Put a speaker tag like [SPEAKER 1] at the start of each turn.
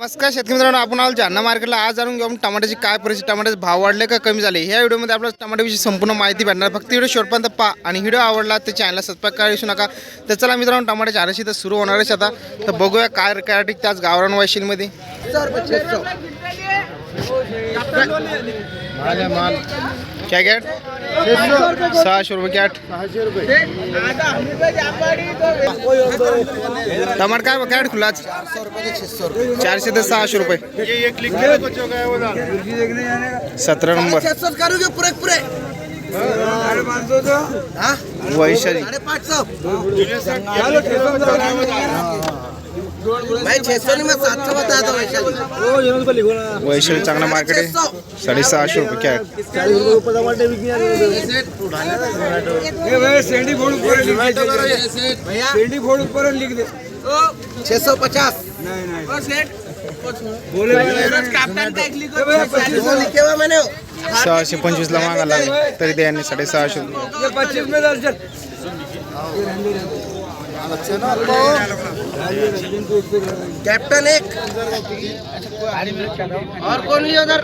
[SPEAKER 1] नमस्कार शेतकरी मित्रांनो आपण आलो जालना मार्केटला. आज जाणून घेऊन टमाट्याची काय परिस्थिती टमाट्याचे भाव वाढले का कमी झाले? ह्या व्हिडिओमध्ये आपल्याला टमाट्याविषयी संपूर्ण माहिती भेटणार. फक्त व्हिडिओ शेवटपर्यंत पहा आणि व्हिडिओ आवडला तर चॅनलला सबस्क्राईब करा विसरू नका. तर चला मित्रांनो टमाट्याची आरशी तर सुरू होणारच आता तर बघूया काय काय त्याच गावरान वाशिलमध्ये क्या कॅट सहाशे रुपये कॅट टमाट काय कॅट खुला? चारशे ते सहाशे रुपये. सतरा नंबर.
[SPEAKER 2] करोगे पूरे पूरे
[SPEAKER 1] वैशाली.
[SPEAKER 2] पाँच सौ मैं छह सौ नहीं मैं सात सौ बताया था वैशाली
[SPEAKER 1] चांगला मार्केट आहे साडेसहाशे रुपये कॅट
[SPEAKER 2] छह सौ पचास
[SPEAKER 1] सहाशे पंचवीसला मागायला लागला तरी द्याने साडेसहाशे रुपये।
[SPEAKER 2] कैप्टन एक और कौन लिया उधर